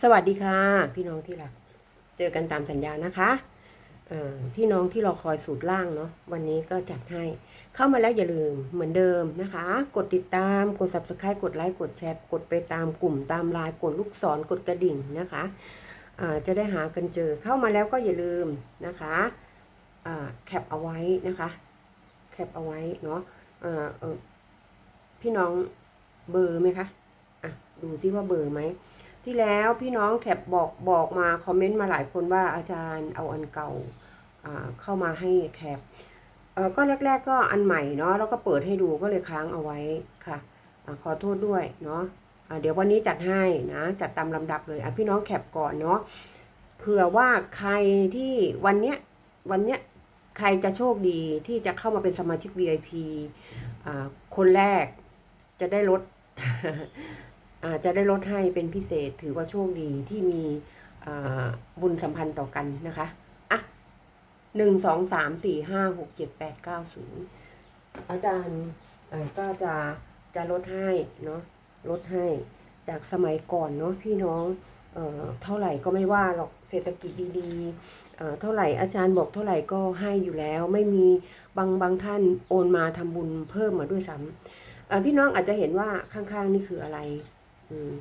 สวัสดีค่ะ พี่น้องที่รัก เจอกันตามสัญญานะคะพี่น้องที่รอคอยสูตรล่างเนาะวันนี้ก็จัดให้เข้ามาแล้วอย่าลืมเหมือนเดิมนะคะ กดติดตามกด subscribe กดไลค์กดแชร์กดไปตามกลุ่มตามไลน์กดลูกศรกดกระดิ่งนะคะจะได้หากันเจอเข้ามาแล้วก็อย่าลืมนะคะแคปเอาไว้นะคะแคปเอาไว้เนาะพี่น้องเบอร์ไหมคะอะดูซิว่าเบอร์ไหม ที่แล้วพี่น้องแคปบอกบอกมาคอมเมนต์มาหลายคนว่าอาจารย์เอาอันเก่าเข้ามาให้แคปก็แรก ๆ ก็อันใหม่เนาะแล้วก็เปิดให้ดูก็เลยค้างเอาไว้ค่ะอขอโทษด้วยเนาะะเดี๋ยววันนี้จัดให้นะจัดตามลำดับเลยพี่น้องแคปก่อนเนาะเผื่อว่าใครที่วันเนี้ยวันเนี้ยใครจะโชคดีที่จะเข้ามาเป็นสมาชิก VIP อ่าคนแรกจะได้ลด อาจจะได้ลดให้เป็นพิเศษถือว่าโชคดีที่มีบุญสัมพันธ์ต่อกันนะคะอะหนึ่งสองสามสี่ห้าหกเจ็ดแปดเก้าศูนย์อาจารย์ก็จะจะลดให้เนาะลดให้จากสมัยก่อนเนาะพี่น้องเอ่อเท่าไหร่ก็ไม่ว่าหรอกเศรษฐกิจดีๆเอ่อเท่าไหร่อาจารย์บอกเท่าไหร่ก็ให้อยู่แล้ว ไม่มีบางบางท่านโอนมาทำบุญเพิ่มมาด้วยซ้ำพี่น้องอาจจะเห็นว่าข้างๆนี่คืออะไร อืม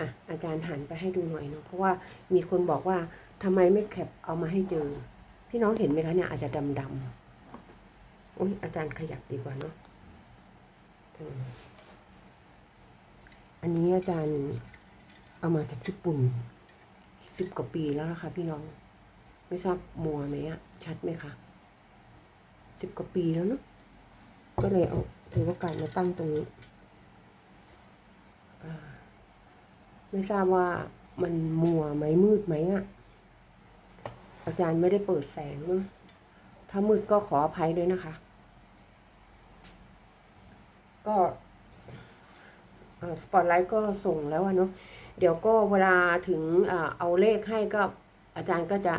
อะอาจารย์หันไปให้ดูหน่อยเนาะเพราะว่ามีคนบอกว่าทำไมไม่แคปเอามาให้เจอ พี่น้องเห็นไหมคะเนี่ยอาจจะดำดำๆโอ้ยอาจารย์ขยับดีกว่าเนาะอันนี้อาจารย์เอามาจากญี่ปุ่นสิบกว่าปีแล้วล่ะคะพี่น้อง ไม่ทราบมัวไหมอะชัดไหมคะสิบกว่าปีแล้วเนาะก็เลยเอาถือโอกาสมาตั้งตรงนี้ ไม่ทราบว่ามันมัวไหมมืดไหมอะอาจารย์ไม่ได้เปิดแสงเนอะถ้ามืดก็ขออภัยด้วยนะคะ ก็สปอตไลท์ก็ส่งแล้วเนาะเดี๋ยวก็เวลาถึงเอาเลขให้ก็อาจารย์ก็จะ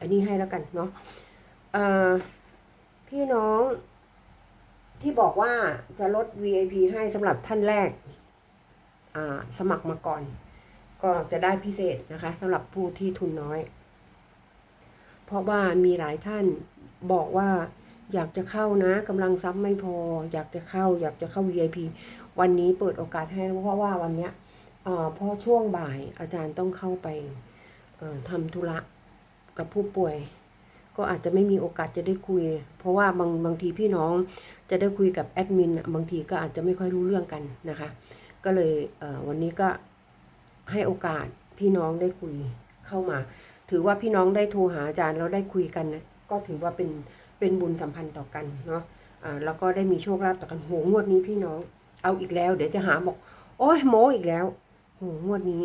อันนี้ให้แล้วกันเนาะพี่น้องที่บอกว่าจะลด VIP ให้สำหรับท่านแรก สมัครมาก่อน ก็จะได้พิเศษนะคะสำหรับผู้ที่ทุนน้อย เพราะว่ามีหลายท่านบอกว่าอยากจะเข้านะกำลังซับไม่พอ อยากจะเข้า อยากจะเข้า VIP วันนี้เปิดโอกาสให้เพราะว่าวันเนี้ยพอช่วงบ่ายอาจารย์ต้องเข้าไปทำธุระกับผู้ป่วย ก็อาจจะไม่มีโอกาสจะได้คุย เพราะว่าบางบางทีพี่น้องจะได้คุยกับแอดมินบางทีก็อาจจะไม่ค่อยรู้เรื่องกันนะคะ ก็เลยเวันนี้ก็ให้โอกาสพี่น้องได้คุยเข้ามา ถือว่าพี่น้องได้โทรหาอาจารย์แล้วได้คุยกันนะก็ถือว่าเป็นเป็นบุญสัมพันธ์ต่อกันเนาะแล้วก็ได้มีโชคลาภต่อกันโหงวดนี้พี่น้องเอาอีกแล้ว เดี๋ยวจะหาบอก โอ้ยโมอีกแล้วโหงวดนี้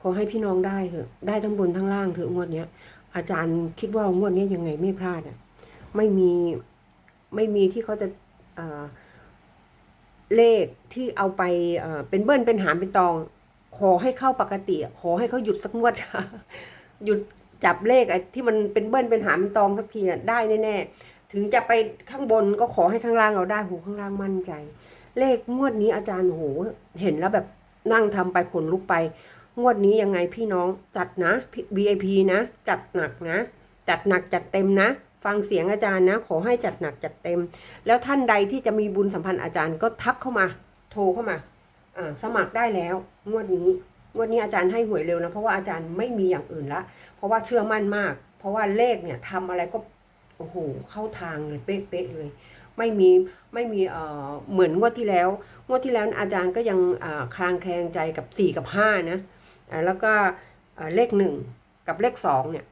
ขอให้พี่น้องได้เถอะ ได้ทั้งบนทั้งล่างเถอะงวดเนี้ย อาจารย์คิดว่างวดนี้ยังไงไม่พลาดอะ ไม่มีไม่มีที่เขาจะอ่า เลขที่เอาไปเป็นเบิ้ลเป็นหารเป็นตอง ขอให้เข้าปกติ ขอให้เขาหยุดสักงวด หยุดจับเลขที่มันเป็นเบิ้ลเป็นหารเป็นตองสักทีได้แน่ๆถึงจะไปข้างบนก็ขอให้ข้างล่างเราได้หูข้างล่างมั่นใจ เลขงวดนี้อาจารย์โหเห็นแล้วแบบนั่งทำไปขนลุกไป งวดนี้ยังไงพี่น้องจัดนะ VIP นะ จัดหนักนะ จัดหนักจัดเต็มนะ ฟังเสียงอาจารย์นะ ขอให้จัดหนักจัดเต็ม แล้วท่านใดที่จะมีบุญสัมพันธ์อาจารย์ก็ทักเข้ามา โทรเข้ามาอ่าสมัครได้แล้วงวดนี้งวดนี้อาจารย์ให้หวยเร็วนะ เพราะว่าอาจารย์ไม่มีอย่างอื่นละ เพราะว่าเชื่อมั่นมาก เพราะว่าเลขเนี่ยทำอะไรก็โอ้โหเข้าทางเลยเป๊ะๆเลย ไม่มีไม่มีเอ่อเหมือนงวดที่แล้วงวดที่แล้วอาจารย์ก็ยังอ่าคลางแคลงใจกับ 4 กับ5นะอ่าแล้วก็เลขหนึ่งกับเลขสองเนี่ย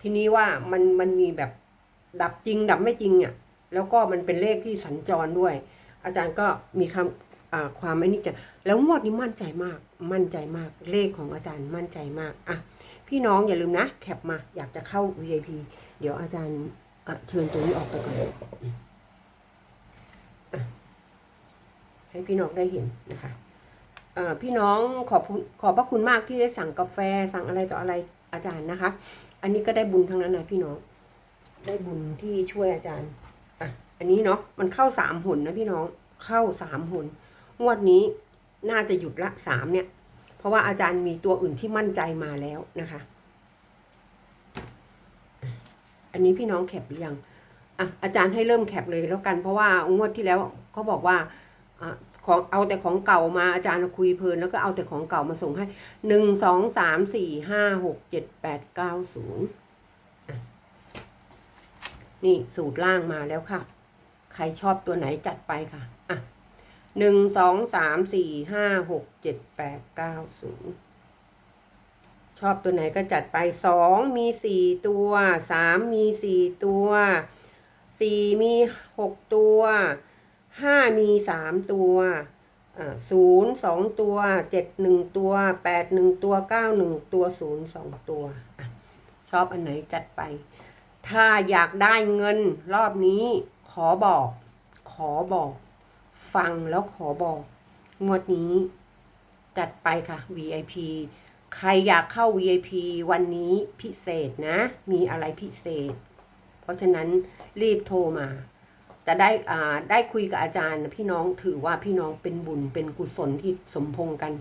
ทีนี้ว่ามันมันมีแบบ ดับจริง ดับไม่จริงเนี่ยแล้วก็มันเป็นเลขที่สัญจรด้วย อาจารย์ก็มีคำความไม่นี่จะแล้วงวดนี้มั่นใจมาก มั่นใจมากเลขของอาจารย์มั่นใจมากอะพี่น้องอย่าลืมนะ แคปมาอยากจะเข้า VIP เดี๋ยวอาจารย์เชิญตัวนี้ออกไปก่อนอให้พี่น้องได้เห็นนะคะพี่น้องขอบคุณขอบพระคุณมากที่ได้สั่งกาแฟสั่งอะไรต่ออะไรอาจารย์นะคะ อันนี้ก็ได้บุญทั้งนั้นนะพี่น้อง ได้บุญที่ช่วยอาจารย์อะอันนี้เนาะมันเข้าสามหนนะพี่น้องเข้าสามหนงวดนี้น่าจะหยุดละสามเนี่ย เพราะว่าอาจารย์มีตัวอื่นที่มั่นใจมาแล้วนะคะ อันนี้พี่น้องแคปหรือยังอะอาจารย์ให้เริ่มแคปเลยแล้วกัน เพราะว่างวดที่แล้วเขาบอกว่าอะของเอาแต่ของเก่ามาอาจารย์คุยเพลินแล้วก็เอาแต่ของเก่ามาส่งให้หนึ่งสองสามสี่ห้าหกเจ็ดแปดเก้าศูนย์ นี่สูตรล่างมาแล้วค่ะ ใครชอบตัวไหนจัดไปค่ะ อะหนึ่งสองสามสี่ห้าหกเจ็ดแปดเก้าศูนย์ชอบตัวไหนก็จัดไปสองมีสี่ตัวสามมีสี่ตัวสี่มีหกตัวห้ามีสามตัวศูนย์สองตัวเจ็ดหนึ่งตัวแปดหนึ่งตัวเก้าหนึ่งตัวศูนย์สองตัว ชอบอันไหนจัดไป ถ้าอยากได้เงินรอบนี้ ขอบอก ขอบอก ฟังแล้วขอบอก งวดนี้ จัดไปค่ะ VIP ใครอยากเข้า VIP วันนี้พิเศษนะ มีอะไรพิเศษ เพราะฉะนั้นรีบโทรมาแต่ได้อ่าได้คุยกับอาจารย์พี่น้องถือว่าพี่น้องเป็นบุญเป็นกุศลที่สมพงษ์กัน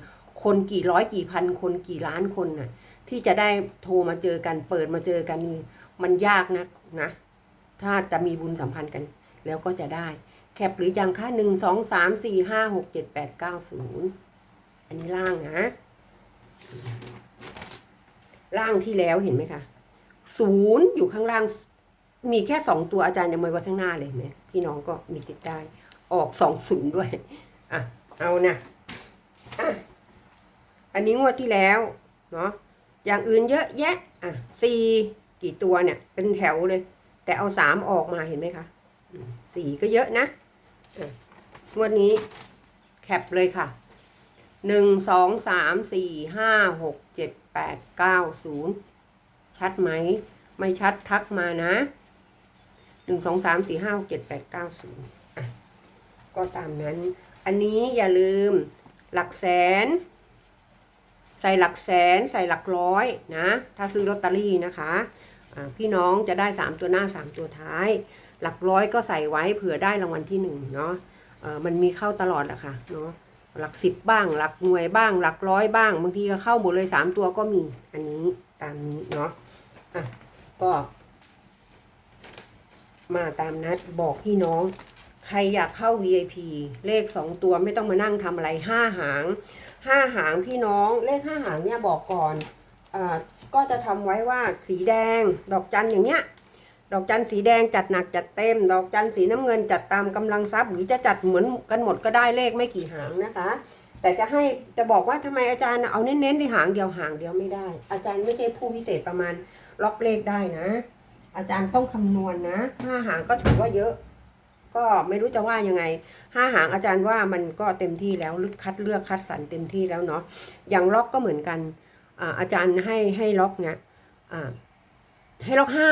คนกี่ร้อยกี่พันคนกี่ล้านคนน่ะ ที่จะได้โทรมาเจอกัน เปิดมาเจอกันนี่ มันยากนะนะ ถ้าจะมีบุญสัมพันธ์กัน แล้วก็จะได้ แคปหรือยังคะหนึ่งสองสามสี่ห้าหกเจ็ดแปดเก้าศูนย์อันนี้ล่างนะ ล่างที่แล้วเห็นไหมคะศูนย์อยู่ข้างล่าง มีแค่สองตัวอาจารย์ยังไม่ไว้ข้างหน้าเลยเห็นไหมพี่น้องก็มีสิทธิ์ได้ ออกสองศูนย์ด้วย อะ เอานะอะอันนี้งวดที่แล้ว เนาะอย่างอื่นเยอะแยะ อะสี่ กี่ตัวเนี่ย เป็นแถวเลย แต่เอาสามออกมาเห็นไหมคะสี่ก็เยอะนะงวดนี้แคปเลยค่ะหนึ่งสองสามสี่ห้าหกเจ็ดแปดเก้าศูนย์ชัดไหม ไม่ชัดทักมานะหนึ่งสองสามสี่ห้าเจ็ดแปดเก้าศูนย์ก็ตามนั้น อันนี้อย่าลืมหลักแสน ใส่หลักแสนใส่หลักร้อยนะ ถ้าซื้อลอตเตอรี่นะคะ พี่น้องจะได้สามตัวหน้าสามตัวท้าย หลักร้อยก็ใส่ไว้เผื่อได้รางวัลที่หนึ่งเนาะมันมีเข้าตลอดแหละค่ะเนาะหลักสิบบ้าง หลักหน่วยบ้าง หลักร้อยบ้าง บางทีก็เข้าหมดเลยสามตัวก็มีอันนี้ตามนี้เนาะอะก็มาตามนัดบอกพี่น้อง ใครอยากเข้า VIP เลขสองตัวไม่ต้องมานั่งทำอะไรห้าหางห้าหางพี่น้องเลขห้าหางเนี่ยบอกก่อนอ่า ก็จะทำไว้ว่าสีแดง ดอกจันอย่างเงี้ย ดอกจันสีแดงจัดหนักจัดเต็ม ดอกจันสีน้ำเงินจัดตามกำลังทรัพย์หรือจะจัดเหมือนกันหมดก็ได้เลขไม่กี่หางนะคะ แต่จะให้จะบอกว่าทำไมอาจารย์เอาเน้นๆที่หางเดียวหางเดียวไม่ได้ อาจารย์ไม่ใช่ผู้พิเศษประมาณล็อกเลขได้นะ อาจารย์ต้องคำนวณนะห้าหางก็ถือว่าเยอะ ก็ไม่รู้จะว่ายังไงห้าหางอาจารย์ว่ามันก็เต็มที่แล้วลึกคัดเลือกคัดสรรเต็มที่แล้วเนาะอย่างล็อกก็เหมือนกัน อาจารย์ให้ให้ล็อกเนี่ยให้ล็อกห้า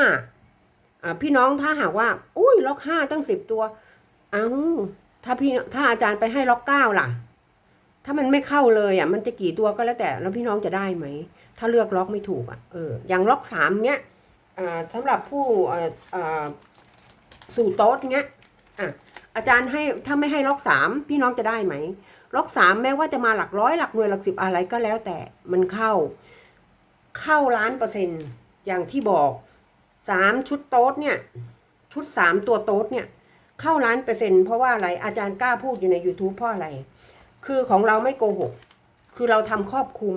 พี่น้องถ้าหากว่า อุ้ยล็อกห้าตั้งสิบตัว เอ้าถ้าพี่ถ้าอาจารย์ไปให้ล็อกเก้าล่ะ ถ้ามันไม่เข้าเลยอะ มันจะกี่ตัวก็แล้วแต่ แล้วพี่น้องจะได้ไหม ถ้าเลือกล็อกไม่ถูกอะ เออ อย่างล็อกสามเนี้ยสำหรับผู้สู่โต๊ดเงี้ย อะ อาจารย์ให้ถ้าไม่ให้ล็อกสามพี่น้องจะได้ไหม ล็อกสามแม้ว่าจะมาหลักร้อยหลักหน่วยหลักสิบอะไรก็แล้วแต่มันเข้า เข้าล้านเปอร์เซ็นต์อย่างที่บอกสามชุดโต๊ดเนี่ย ชุดสามตัวโต๊ดเนี่ยเข้าล้านเปอร์เซ็นต์เพราะว่าอะไรอาจารย์กล้าพูดอยู่ใน YouTube เพราะอะไร คือของเราไม่โกหก คือเราทำครอบคุม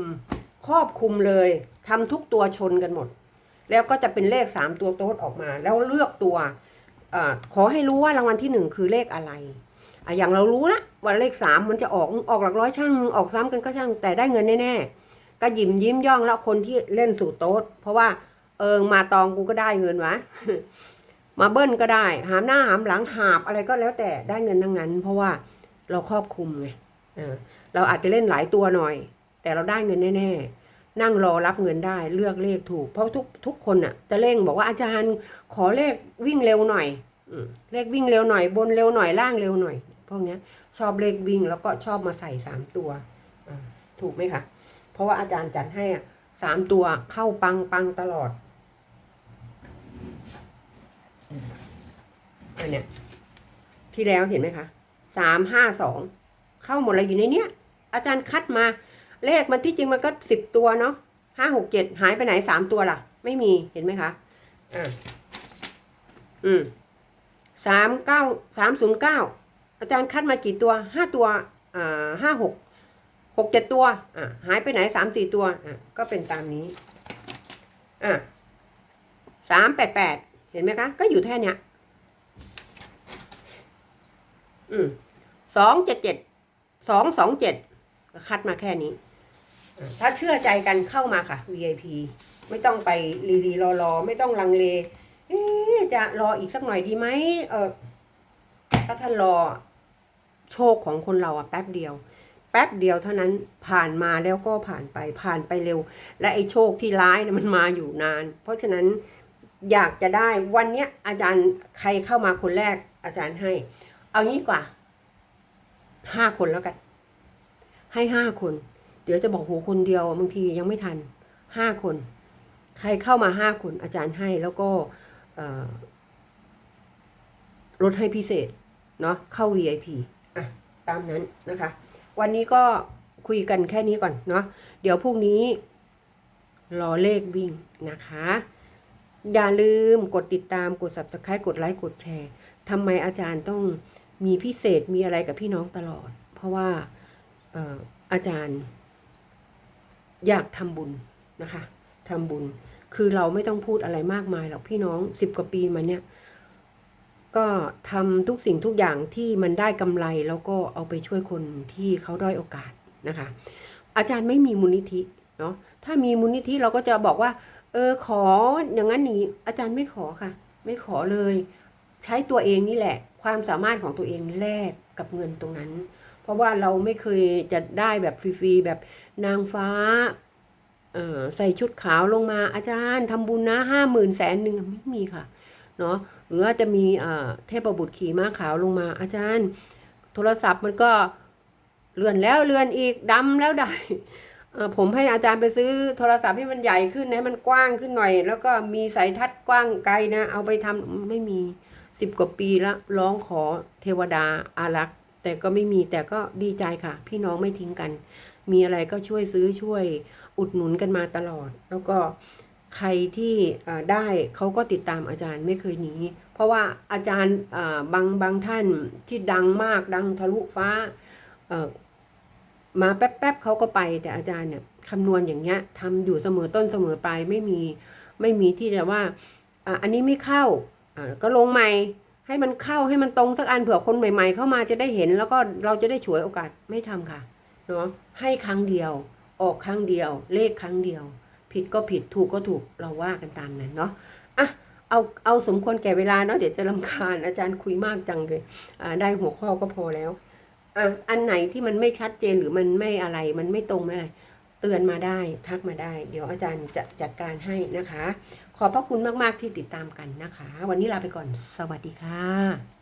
ครอบคุมเลยทำทุกตัวชนกันหมด แล้วก็จะเป็นเลขสามตัวโต๊ดออกมา แล้วเลือกตัวอขอให้รู้ว่ารางวัลที่หนึ่งคือเลขอะไร อะอย่างเรารู้ละว่าเลขสามมันจะออกออกหลักร้อยช่างออกซ้ำกันก็ช่างแต่ได้เงินแน่ๆก็ยิ้มยิ้มย่องแล้วคนที่เล่นสู่โต๊ดเพราะว่าเออมาตองกูก็ได้เงินวะมาเบิ้ลก็ได้ หามหน้าหามหลังหาบอะไรก็แล้วแต่ได้เงินทั้งนั้น เพราะว่าเราครอบคลุมไงเราอาจจะเล่นหลายตัวหน่อย แต่เราได้เงินแน่ๆนั่งรอรับเงินได้เลือกเลขถูก เพราะทุกทุกคนอะ จะเร่งบอกว่าอาจารย์ขอเลขวิ่งเร็วหน่อยอเลขวิ่งเร็วหน่อยบนเร็วหน่อยล่างเร็วหน่อย พวกนี้ชอบเลขวิ่งแล้วก็ชอบมาใส่สามตัวถูกไหมคะเพราะว่าอาจารย์จัดให้อะสามตัวเข้าปังปังตลอดอันเนี้ยที่แล้วเห็นไหมคะสามห้าสองเข้าหมดเลยอยู่ในเนี้ย อาจารย์คัดมา เลขมันที่จริงมันก็สิบตัวเนาะห้าหกเจ็ดหายไปไหนสามตัวล่ะ ไม่มีเห็นไหมคะอ่าอืมสามเก้าสามศูนย์เก้า อาจารย์คัดมากี่ตัวห้าตัวอ่าห้าหกหกเจ็ดตัวอ่าหายไปไหนสามสี่ตัวอ่าก็เป็นตามนี้อ่าสามแปดแปดเห็นไหมคะ ก็อยู่แค่เนี้ยอืมสองเจ็ดเจ็ดสองสองเจ็ดคัดมาแค่นี้ ถ้าเชื่อใจกันเข้ามาค่ะ VIP ไม่ต้องไปรีรีรอรอไม่ต้องลังเลจะรออีกสักหน่อยดีไหมเออ ถ้าท่านรอโชคของคนเราอะแป๊บเดียว แป๊บเดียวเท่านั้นผ่านมาแล้วก็ผ่านไปผ่านไปเร็ว และไอ้โชคที่ร้ายเนะมันมาอยู่นาน เพราะฉะนั้นอยากจะได้วันเนี้ยอาจารย์ใครเข้ามาคนแรกอาจารย์ให้ เอางี้กว่าห้าคนแล้วกัน ให้ห้าคน เดี๋ยวจะบอกโหคนเดียวบางทียังไม่ทันห้าคน ใครเข้ามาห้าคนอาจารย์ให้แล้วก็ลดให้พิเศษ เนาะเข้า VIP อะตามนั้นนะคะ วันนี้ก็คุยกันแค่นี้ก่อนเนาะเดี๋ยวพรุ่งนี้ รอเลขวิ่งนะคะ อย่าลืมกดติดตามกด subscribe กดไลค์กดแชร์ทำไมอาจารย์ต้องมีพิเศษมีอะไรกับพี่น้องตลอด เพราะว่าเอ่ออาจารย์ อยากทำบุญนะคะทำบุญ คือเราไม่ต้องพูดอะไรมากมายหรอกพี่น้องสิบกว่าปีมาเนี่ย ก็ทำทุกสิ่งทุกอย่างที่มันได้กำไรแล้วก็เอาไปช่วยคนที่เขาด้อยโอกาสนะคะ อาจารย์ไม่มีมูลนิธิเนาะถ้ามีมูลนิธิเราก็จะบอกว่า เออขออย่างนั้นอย่างนี้อาจารย์ไม่ขอค่ะ ไม่ขอเลย ใช้ตัวเองนี่แหละ ความสามารถของตัวเองแลกกับเงินตรงนั้น เพราะว่าเราไม่เคยจะได้แบบฟรีๆแบบนางฟ้าใส่ชุดขาวลงมาอาจารย์ทำบุญนะห้าหมื่นแสนหนึ่งไม่มีค่ะ เนาะหรือว่าจะมีเทพบุตรขี่ม้าขาวลงมา อาจารย์ โทรศัพท์มันก็เลื่อนแล้วเลื่อนอีกดำแล้วได้ผมให้อาจารย์ไปซื้อโทรศัพท์ให้มันใหญ่ขึ้นให้มันกว้างขึ้นหน่อย แล้วก็มีสายทัดกว้างไกลนะ เอาไปทำไม่มีสิบกว่าปีล้วร้องขอเทวดาอารักษ์แต่ก็ไม่มีแต่ก็ดีใจค่ะ พี่น้องไม่ทิ้งกัน มีอะไรก็ช่วยซื้อช่วยอุดหนุนกันมาตลอด แล้วก็ ใครที่ได้เขาก็ติดตามอาจารย์ไม่เคยหนีเพราะว่าอาจารย์บางบางท่านที่ดังมากดังทะลุฟ้ามาแป๊บๆเขาก็ไปแต่อาจารย์เนี่ยคำนวณอย่างเงี้ยทำอยู่เสมอต้นเสมอปลายไม่มีไม่มีที่จะว่าอันนี้ไม่เข้าก็ลงใหม่ให้มันเข้าให้มันตรงสักอันเผื่อคนใหม่ๆ เข้ามาจะได้เห็น แล้วก็เราจะได้ฉวยโอกาสไม่ทำค่ะเนาะให้ครั้งเดียว ออกครั้งเดียว เลขครั้งเดียว ผิดก็ผิดถูกก็ถูกเราว่ากันตามนั้นเนาะอะเอาเอาสมควรแก่เวลาเนาะเดี๋ยวจะลำคาญอาจารย์คุยมากจังเลยได้หัวข้อก็พอแล้วอะอันไหนที่มันไม่ชัดเจนหรือมันไม่อะไรมันไม่ตรงไม่อะไรเตือนมาได้ทักมาได้ เดี๋ยวอาจารย์จะจัดการให้นะคะ ขอบพระคุณมาก ๆ ที่ติดตามกันนะคะ วันนี้ลาไปก่อนสวัสดีค่ะ